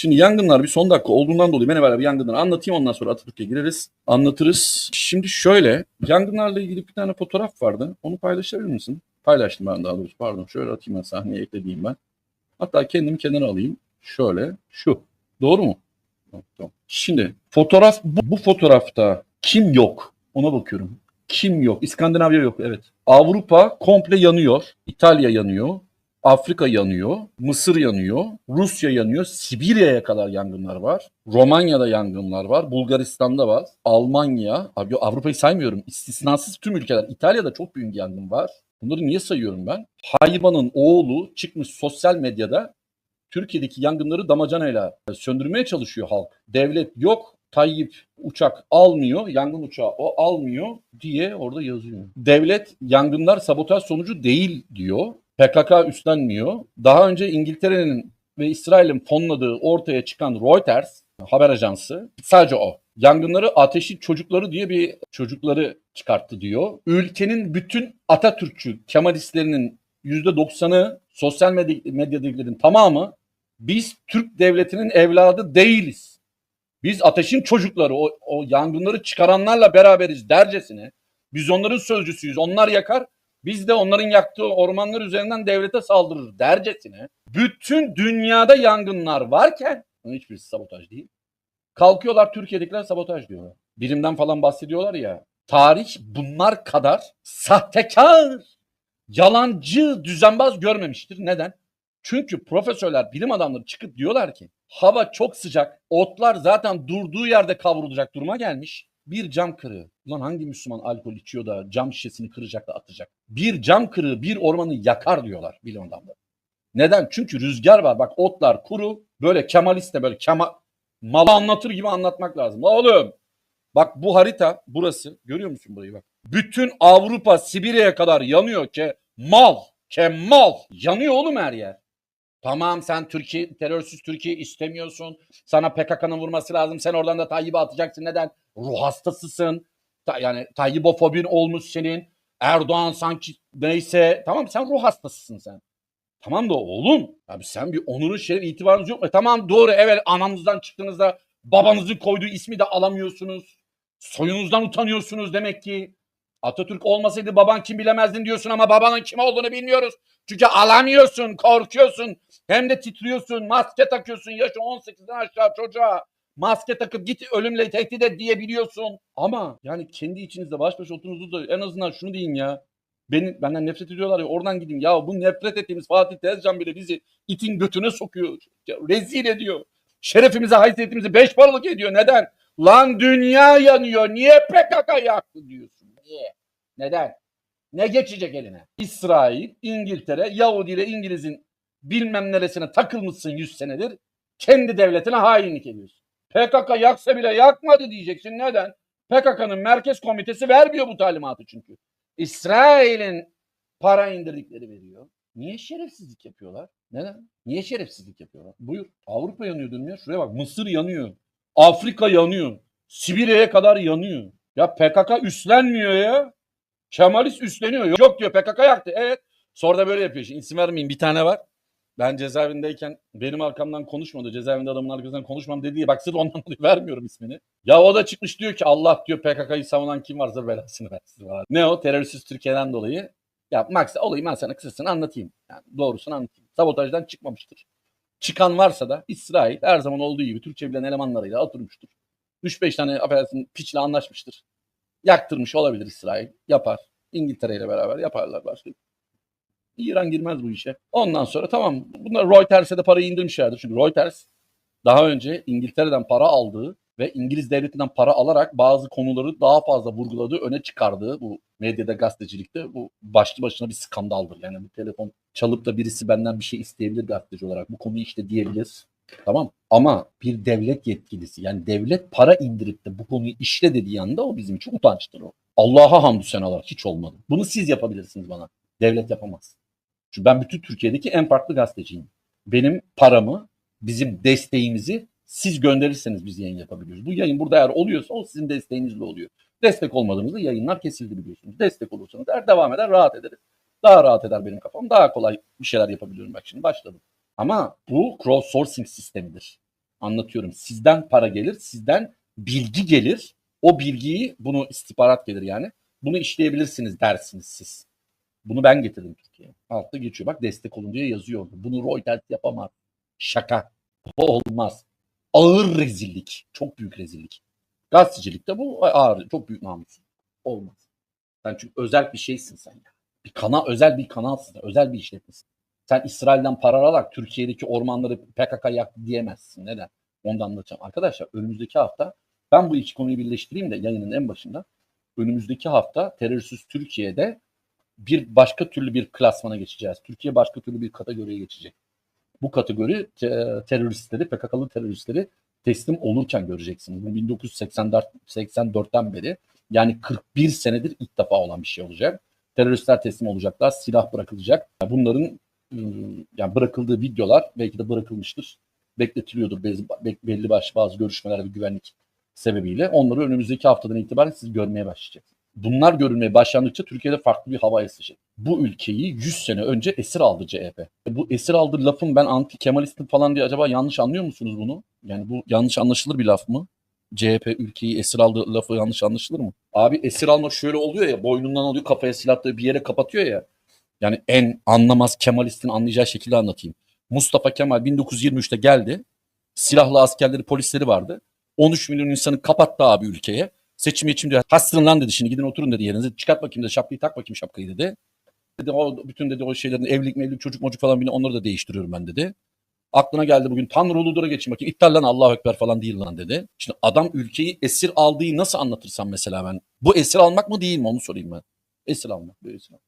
Şimdi yangınlar bir son dakika olduğundan dolayı ben evvela bir yangınları anlatayım ondan sonra Atatürk'e gireriz. Anlatırız. Şimdi şöyle yangınlarla ilgili bir tane fotoğraf vardı. Onu paylaşabilir misin? Paylaştım ben daha doğrusu pardon. Şöyle atayım ben sahneye eklediğim ben. Hatta kendimi kenara alayım. Şöyle şu. Doğru mu? Tamam. Şimdi fotoğraf bu, bu fotoğrafta kim yok? Ona bakıyorum. Kim yok? İskandinavya yok evet. Avrupa komple yanıyor. İtalya yanıyor. Afrika yanıyor, Mısır yanıyor, Rusya yanıyor, Sibirya'ya kadar yangınlar var. Romanya'da yangınlar var, Bulgaristan'da var, Almanya, Avrupa'yı saymıyorum. İstisnasız tüm ülkeler. İtalya'da çok büyük yangın var. Bunları niye sayıyorum ben? Hayvanın oğlu çıkmış sosyal medyada Türkiye'deki yangınları damacanayla söndürmeye çalışıyor halk. Devlet yok, Tayyip uçak almıyor, yangın uçağı o almıyor diye orada yazıyor. Devlet yangınlar sabotaj sonucu değil diyor. PKK üstlenmiyor. Daha önce İngiltere'nin ve İsrail'in fonladığı ortaya çıkan Reuters haber ajansı sadece o. Yangınları ateşin çocukları diye bir çocukları çıkarttı diyor. Ülkenin bütün Atatürkçü Kemalistlerinin %90'ı sosyal medya, medyadakilerin tamamı biz Türk devletinin evladı değiliz. Biz ateşin çocukları, o, o yangınları çıkaranlarla beraberiz dercesine. Biz onların sözcüsüyüz. Onlar yakar, biz de onların yaktığı ormanlar üzerinden devlete saldırır dercesine. Bütün dünyada yangınlar varken, bunun hiçbirisi sabotaj değil. Kalkıyorlar Türkiye'dekiler sabotaj diyorlar. Bilimden falan bahsediyorlar ya. Tarih bunlar kadar sahtekar, yalancı, düzenbaz görmemiştir. Neden? Çünkü profesörler, bilim adamları çıkıp diyorlar ki hava çok sıcak, otlar zaten durduğu yerde kavrulacak duruma gelmiş. Bir cam kırığı. Ulan hangi Müslüman alkol içiyor da cam şişesini kıracak da atacak? Bir cam kırığı bir ormanı yakar diyorlar bilim adamları. Neden? Çünkü rüzgar var. Bak otlar kuru. Böyle kemaliste böyle kema malı anlatır gibi anlatmak lazım. Oğlum bak bu harita burası. Görüyor musun burayı bak. Bütün Avrupa Sibirya'ya kadar yanıyor ki mal. Kemal. Yanıyor oğlum her yer. Tamam sen Türkiye terörsüz Türkiye istemiyorsun. Sana PKK'nın vurması lazım. Sen oradan da Tayyip'i atacaksın. Neden? Ruh hastasısın. Ta, yani Tayyipofobin olmuş senin. Erdoğan sanki neyse. Tamam sen ruh hastasısın sen. Tamam da oğlum. Abi sen bir onurun şeref itibarınız yok mu? E tamam doğru evet ananızdan çıktığınızda babanızın koyduğu ismi de alamıyorsunuz. Soyunuzdan utanıyorsunuz demek ki. Atatürk olmasaydı baban kim bilemezdin diyorsun ama babanın kim olduğunu bilmiyoruz. Çünkü alamıyorsun, korkuyorsun. Hem de titriyorsun, maske takıyorsun. Yaşı 18'den aşağı çocuğa maske takıp git ölümle tehdit et diyebiliyorsun. Ama yani kendi içinizde baş başa oturduğunuzda en azından şunu deyin ya. Beni, benden nefret ediyorlar ya oradan gideyim. Ya bu nefret ettiğimiz Fatih Tezcan bile bizi itin götüne sokuyor. Rezil ediyor. Şerefimize, haysiyetimizi beş paralık ediyor. Neden? Lan dünya yanıyor. Niye PKK yaktı diyorsun? Niye? Neden? Ne geçecek eline? İsrail, İngiltere, Yahudi ile İngiliz'in bilmem neresine takılmışsın 100 senedir. Kendi devletine hainlik ediyorsun. PKK yaksa bile yakmadı diyeceksin. Neden? PKK'nın merkez komitesi vermiyor bu talimatı çünkü. İsrail'in para indirdikleri veriyor. Niye şerefsizlik yapıyorlar? Neden? Niye şerefsizlik yapıyorlar? Buyur. Avrupa yanıyor ya. Şuraya bak. Mısır yanıyor. Afrika yanıyor. Sibirya'ya kadar yanıyor. Ya PKK üstlenmiyor ya. Kemalist üstleniyor. Yok diyor PKK yaktı. Evet. Sonra da böyle yapıyor. Şimdi isim vermeyeyim. Bir tane var. Ben cezaevindeyken benim arkamdan konuşmadı. Cezaevinde adamın arkasından konuşmam dediği. Bak sırf ondan dolayı vermiyorum ismini. Ya o da çıkmış diyor ki Allah diyor PKK'yı savunan kim varsa belasını versin. Falan. Ne o? Terörsüz Türkiye'den dolayı. Ya Max olayım ben sana kısasını anlatayım. Yani doğrusunu anlatayım. Sabotajdan çıkmamıştır. Çıkan varsa da İsrail her zaman olduğu gibi Türkçe bilen elemanlarıyla oturmuştur. 3-5 tane affedersin piçle anlaşmıştır. Yaktırmış olabilir İsrail. Yapar. İngiltere ile beraber yaparlar başka. İran girmez bu işe. Ondan sonra tamam bunlar Reuters'e de parayı indirmişlerdir. Çünkü Reuters daha önce İngiltere'den para aldığı ve İngiliz devletinden para alarak bazı konuları daha fazla vurguladığı, öne çıkardığı bu medyada gazetecilikte bu başlı başına bir skandaldır. Yani bu telefon çalıp da birisi benden bir şey isteyebilir gazeteci olarak. Bu konuyu işte diyebiliriz. Tamam ama bir devlet yetkilisi yani devlet para indirip de bu konuyu işle dediği anda o bizim için utançtır o. Allah'a hamdü senalar hiç olmadı. Bunu siz yapabilirsiniz bana. Devlet yapamaz. Çünkü ben bütün Türkiye'deki en farklı gazeteciyim. Benim paramı, bizim desteğimizi siz gönderirseniz biz yayın yapabiliyoruz. Bu yayın burada eğer oluyorsa o sizin desteğinizle oluyor. Destek olmadığımızda yayınlar kesildi biliyorsunuz. Destek olursanız eğer devam eder rahat ederiz. Daha rahat eder benim kafam. Daha kolay bir şeyler yapabiliyorum bak şimdi başladım. Ama bu crowdsourcing sistemidir. Anlatıyorum. Sizden para gelir, sizden bilgi gelir. O bilgiyi, bunu istihbarat gelir yani. Bunu işleyebilirsiniz dersiniz siz. Bunu ben getirdim Türkiye'ye. Altta geçiyor. Bak destek olun diye yazıyor. Bunu Reuters yapamaz. Şaka. Bu olmaz. Ağır rezillik. Çok büyük rezillik. Gazetecilikte bu ağır, çok büyük namus. Olmaz. Sen çünkü özel bir şeysin sen ya. Bir kana, özel bir kanalsın. Özel bir işletmesin. Sen İsrail'den para alarak Türkiye'deki ormanları PKK yaktı diyemezsin. Neden? Ondan anlatacağım. Arkadaşlar önümüzdeki hafta ben bu iki konuyu birleştireyim de yayının en başında. Önümüzdeki hafta terörsüz Türkiye'de bir başka türlü bir klasmana geçeceğiz. Türkiye başka türlü bir kategoriye geçecek. Bu kategori te- teröristleri, PKK'lı teröristleri teslim olurken göreceksiniz. Bu 1984 84'ten beri yani 41 senedir ilk defa olan bir şey olacak. Teröristler teslim olacaklar, silah bırakılacak. Bunların ıı, yani bırakıldığı videolar belki de bırakılmıştır. Bekletiliyordur belli başlı bazı görüşmeler ve güvenlik sebebiyle. Onları önümüzdeki haftadan itibaren siz görmeye başlayacaksınız. Bunlar görülmeye başlandıkça Türkiye'de farklı bir hava esecek. Bu ülkeyi 100 sene önce esir aldı CHP. Bu esir aldı lafın ben anti Kemalistim falan diye acaba yanlış anlıyor musunuz bunu? Yani bu yanlış anlaşılır bir laf mı? CHP ülkeyi esir aldı lafı yanlış anlaşılır mı? Abi esir alma şöyle oluyor ya boynundan alıyor kafaya silahla bir yere kapatıyor ya. Yani en anlamaz Kemalistin anlayacağı şekilde anlatayım. Mustafa Kemal 1923'te geldi. Silahlı askerleri, polisleri vardı. 13 milyon insanı kapattı abi ülkeye. Seçim için diyor. Hastırın lan dedi şimdi gidin oturun dedi yerinize. Çıkart bakayım dedi şapkayı tak bakayım şapkayı dedi. Dedi o bütün dedi o şeylerin evlilik mevlilik çocuk mocuk falan bile onları da değiştiriyorum ben dedi. Aklına geldi bugün Tanrı uludura geçin bakayım. İptal lan Allahu Ekber falan değil lan dedi. Şimdi adam ülkeyi esir aldığı nasıl anlatırsam mesela ben. Bu esir almak mı değil mi onu sorayım ben. Esir almak. Bu esir almak.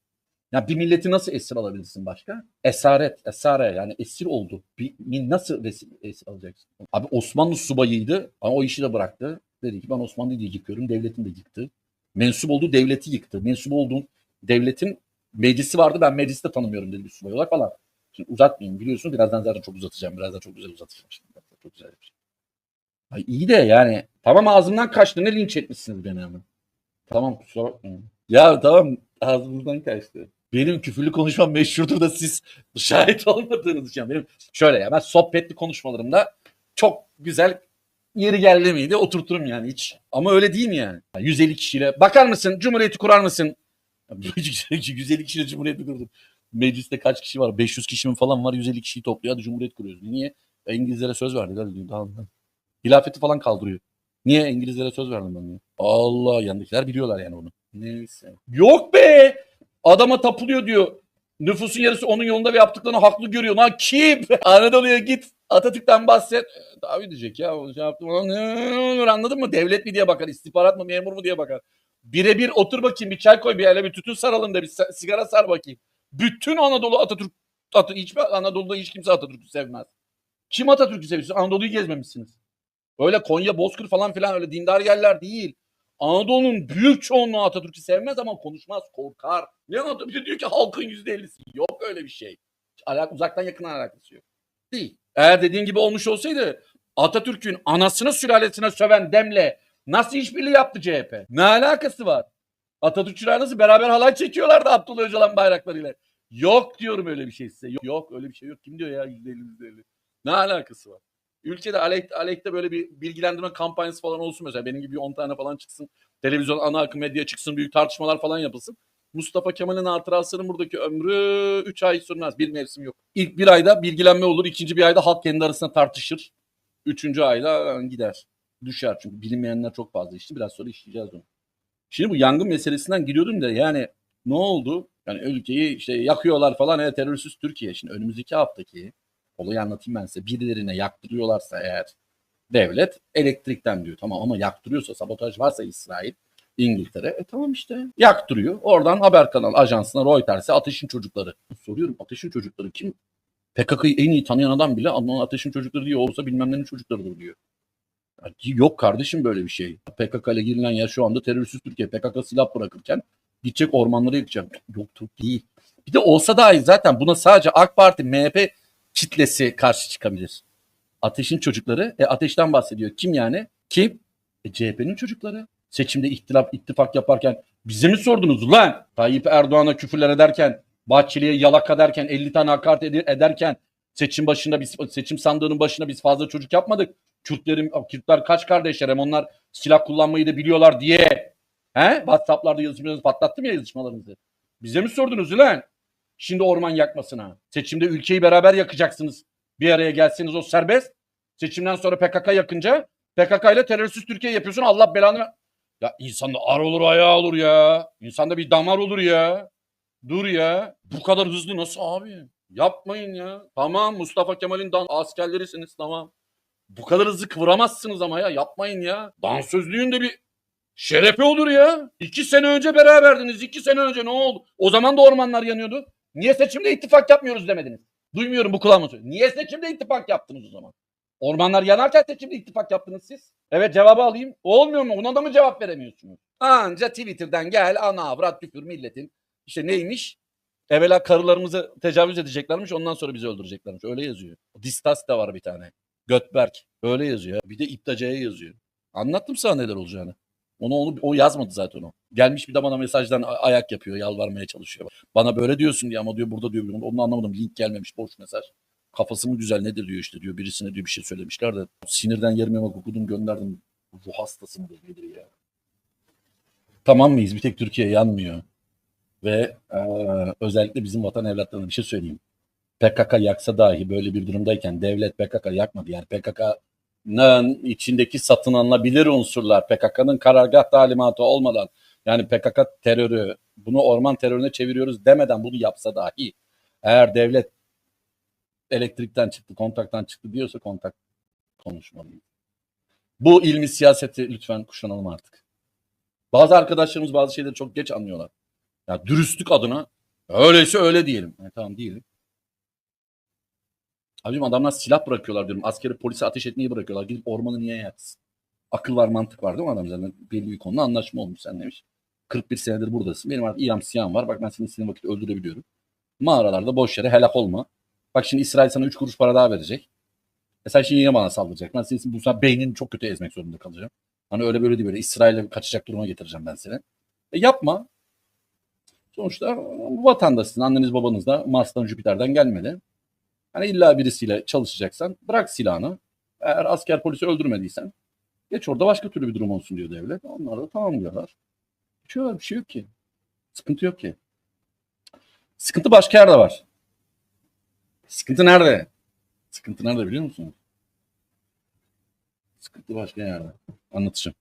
Ya bir milleti nasıl esir alabilirsin başka? Esaret, esare yani esir oldu. Bir, bir nasıl esir alacaksın? Abi Osmanlı subayıydı ama o işi de bıraktı. Dedi ki ben Osmanlı'yı da yıkıyorum, devletin de yıktı. Mensup olduğu devleti yıktı. Mensup olduğum devletin meclisi vardı ben meclisi de tanımıyorum dedi bir subay olarak falan. Şimdi uzatmayayım biliyorsunuz birazdan zaten çok uzatacağım. Birazdan çok güzel uzatacağım. Şimdi. Çok güzel yapacağım. Ay iyi de yani tamam ağzımdan kaçtı ne linç etmişsiniz beni ama. Tamam kusura bakmayın. Ya tamam ağzımızdan kaçtı. Benim küfürlü konuşmam meşhurdur da siz şahit olmadığınız için. Benim şöyle ya ben sohbetli konuşmalarımda çok güzel yeri geldi miydi oturturum yani hiç. Ama öyle değil mi yani? 150 kişiyle bakar mısın Cumhuriyeti kurar mısın? 150 kişiyle Cumhuriyeti kurdum. Mecliste kaç kişi var? 500 kişi mi falan var 150 kişiyi topluyor hadi Cumhuriyet kuruyoruz. Niye? İngilizlere söz verdiler diyor. Daha. Hilafeti falan kaldırıyor. Niye İngilizlere söz verdim ben. Allah yanındakiler biliyorlar yani onu. Neyse. Yok be! Adama tapılıyor diyor. Nüfusun yarısı onun yolunda ve yaptıklarını haklı görüyor. Lan kim? Anadolu'ya git. Atatürk'ten bahset. Ee, Daha diyecek ya. O Şey yaptım. Olur anladın mı? Devlet mi diye bakar. istihbarat mı memur mu diye bakar. Birebir otur bakayım bir çay koy bir hele bir tütün saralım da bir sigara sar bakayım. Bütün Anadolu Atatürk Atatürk hiçbir Anadolu'da hiç kimse Atatürk'ü sevmez. Kim Atatürk'ü seviyorsun? Anadolu'yu gezmemişsiniz. Öyle Konya, Bozkır falan filan öyle dindar yerler değil. Anadolu'nun büyük çoğunluğu Atatürk'ü sevmez ama konuşmaz, korkar. Ne anlatıyor? Bir de diyor ki halkın yüzde ellisi. Yok öyle bir şey. Alak, uzaktan yakın alakası yok. Değil. Eğer dediğin gibi olmuş olsaydı Atatürk'ün anasını sülalesine söven demle nasıl işbirliği yaptı CHP? Ne alakası var? Atatürkçüler nasıl beraber halay çekiyorlardı Abdullah Öcalan bayraklarıyla. Yok diyorum öyle bir şey size. Yok, yok öyle bir şey yok. Kim diyor ya yüzde elli yüzde elli? Ne alakası var? Ülkede aleyh, aleyhte böyle bir bilgilendirme kampanyası falan olsun mesela. Benim gibi 10 tane falan çıksın. Televizyon, ana akım medya çıksın. Büyük tartışmalar falan yapılsın. Mustafa Kemal'in hatırasının buradaki ömrü 3 ay sürmez. Bir mevsim yok. İlk bir ayda bilgilenme olur. ikinci bir ayda halk kendi arasında tartışır. Üçüncü ayda gider. Düşer çünkü bilinmeyenler çok fazla işte. Biraz sonra işleyeceğiz onu. Şimdi bu yangın meselesinden gidiyordum da yani ne oldu? Yani ülkeyi işte yakıyorlar falan. Evet terörsüz Türkiye. Şimdi önümüzdeki haftaki olayı anlatayım ben size. Birilerine yaktırıyorlarsa eğer devlet elektrikten diyor. Tamam ama yaktırıyorsa sabotaj varsa İsrail, İngiltere e tamam işte yaktırıyor. Oradan haber kanal ajansına Reuters'e ateşin çocukları. Soruyorum ateşin çocukları kim? PKK'yı en iyi tanıyan adam bile Adnan Ateş'in çocukları diyor olsa bilmem nenin çocuklarıdır diyor. Yok kardeşim böyle bir şey. PKK ile girilen yer şu anda terörsüz Türkiye. PKK silah bırakırken gidecek ormanları yakacak. Yok Türk değil. Bir de olsa dahi zaten buna sadece AK Parti, MHP kitlesi karşı çıkabilir. Ateşin çocukları. E ateşten bahsediyor. Kim yani? Kim? E CHP'nin çocukları. Seçimde ihtilaf, ittifak yaparken bize mi sordunuz lan? Tayyip Erdoğan'a küfürler ederken, Bahçeli'ye yalaka derken, 50 tane hakaret ed- ederken Seçim başında biz seçim sandığının başına biz fazla çocuk yapmadık. Kürtlerin Kürtler kaç kardeşler hem onlar silah kullanmayı da biliyorlar diye. He? WhatsApp'larda yazışmalarınızı patlattım ya yazışmalarınızı. Bize mi sordunuz ulan? Şimdi orman yakmasına. Seçimde ülkeyi beraber yakacaksınız. Bir araya gelseniz o serbest. Seçimden sonra PKK yakınca PKK ile terörsüz Türkiye yapıyorsun. Allah belanı. Ya insanda ar olur ayağı olur ya. İnsanda bir damar olur ya. Dur ya. Bu kadar hızlı nasıl abi? Yapmayın ya. Tamam Mustafa Kemal'in dan askerlerisiniz tamam. Bu kadar hızlı kıvıramazsınız ama ya. Yapmayın ya. Dansözlüğün de bir şerefi olur ya. İki sene önce beraberdiniz. İki sene önce ne oldu? O zaman da ormanlar yanıyordu. Niye seçimde ittifak yapmıyoruz demediniz? Duymuyorum bu söylüyor. Niye seçimde ittifak yaptınız o zaman? Ormanlar yanarken seçimde ittifak yaptınız siz. Evet cevabı alayım. Olmuyor mu? Ona da mı cevap veremiyorsunuz? Anca Twitter'dan gel ana avrat küfür milletin. İşte neymiş? Evvela karılarımızı tecavüz edeceklermiş ondan sonra bizi öldüreceklermiş. Öyle yazıyor. Distas da var bir tane. Götberk. Öyle yazıyor. Bir de İptaca'ya yazıyor. Anlattım sana neler olacağını. Onu, onu o yazmadı zaten o. Gelmiş bir de bana mesajdan ayak yapıyor, yalvarmaya çalışıyor. Bana böyle diyorsun diye ama diyor burada diyor onu anlamadım. Link gelmemiş boş mesaj. Kafası mı güzel nedir diyor işte diyor. Birisine diyor bir şey söylemişler de sinirden yerime bak okudum gönderdim. Ruh hastası mıdır nedir ya? Tamam mıyız? Bir tek Türkiye yanmıyor. Ve eee, özellikle bizim vatan evlatlarına bir şey söyleyeyim. PKK yaksa dahi böyle bir durumdayken devlet PKK yakmadı. Yani PKK'nın içindeki satın alınabilir unsurlar PKK'nın karargah talimatı olmadan yani PKK terörü bunu orman terörüne çeviriyoruz demeden bunu yapsa dahi eğer devlet elektrikten çıktı, kontaktan çıktı diyorsa kontak konuşmalıyız. Bu ilmi siyaseti lütfen kuşanalım artık. Bazı arkadaşlarımız bazı şeyleri çok geç anlıyorlar. Ya dürüstlük adına öyleyse öyle diyelim. E, tamam diyelim. Abicim adamlar silah bırakıyorlar diyorum. Askeri polise ateş etmeyi bırakıyorlar. Gidip ormanı niye yaksın? Akıl var mantık var değil mi adam zaten? Belli bir konuda anlaşma olmuş sen demiş. 41 senedir buradasın. Benim artık İyam Siyam var. Bak ben seni istediğim vakit öldürebiliyorum. Mağaralarda boş yere helak olma. Bak şimdi İsrail sana 3 kuruş para daha verecek. E sen şimdi yine bana saldıracak. Ben senin bu sefer beynini çok kötü ezmek zorunda kalacağım. Hani öyle böyle değil böyle İsrail'e kaçacak duruma getireceğim ben seni. E yapma. Sonuçta vatandaşsın. Anneniz babanız da Mars'tan Jüpiter'den gelmedi. Hani illa birisiyle çalışacaksan bırak silahını. Eğer asker polisi öldürmediysen geç orada başka türlü bir durum olsun diyor devlet. Onlar da tamam diyorlar. Geçiyorlar bir şey yok ki. Sıkıntı yok ki. Sıkıntı başka yerde var. Sıkıntı nerede? Sıkıntı nerede biliyor musunuz? Sıkıntı başka yerde. Anlatacağım.